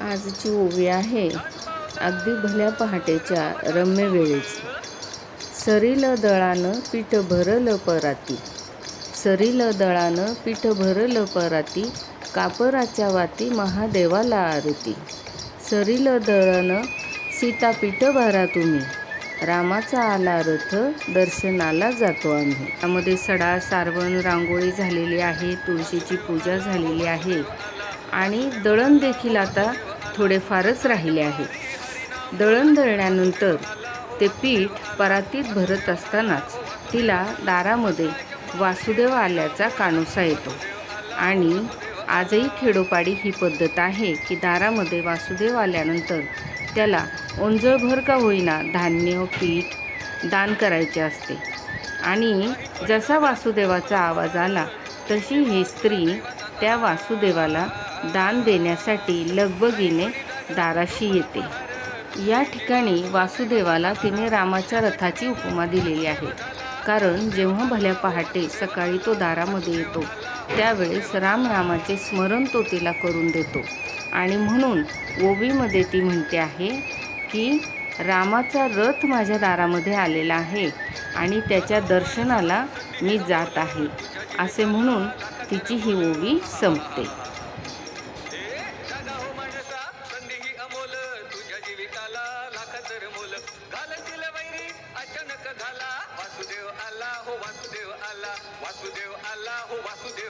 आजची ओवी आहे. अगदी भल्या पहाटेच्या रम्य वेळेची. सरील दळानं पीठ भरलं पराती. सरील दळानं पीठ भरलं पराती कापराच्या वाती महादेवाला आरती. सरील दळानं सीता पीठ भरा तुम्ही. रामाचा आला रथ दर्शनाला जातो आम्ही. त्यामध्ये सडा सारवण रांगोळी झालेली आहे तुळशीची पूजा झालेली आहे. आणि दळण देखील आता थोडेफारच राहिले आहे. दळण दळण्यानंतर ते पीठ परातीत भरत असतानाच तिला दारामध्ये वासुदेव आल्याचा कानोसा येतो. आणि आजही खेडोपाडी ही पद्धत आहे की दारामध्ये वासुदेव आल्यानंतर त्याला ओंजळभर का होईना धान्य पीठ दान करायचे असते. आणि जसा वासुदेवाचा आवाज आला तशी ही स्त्री त्या वासुदेवाला दान देण्यासाठी लगबगीने दाराशी येते. या ठिकाणी वासुदेवाला तिने रामाच्या रथाची उपमा दिलेली आहे. कारण जेव्हा भल्या पहाटे सकाळी तो दारामध्ये येतो त्यावेळेस राम रामाचे स्मरण तो तिला करून देतो. आणि म्हणून ओवीमध्ये ती म्हणते आहे की रामाचा रथ माझ्या दारामध्ये आलेला आहे आणि त्याच्या दर्शनाला मी जात आहे. असे म्हणून तिची ही ओवी संपते. घाला वासुदेव आला हो वासुदेव आला वासुदेव आला हो वासुदेव आला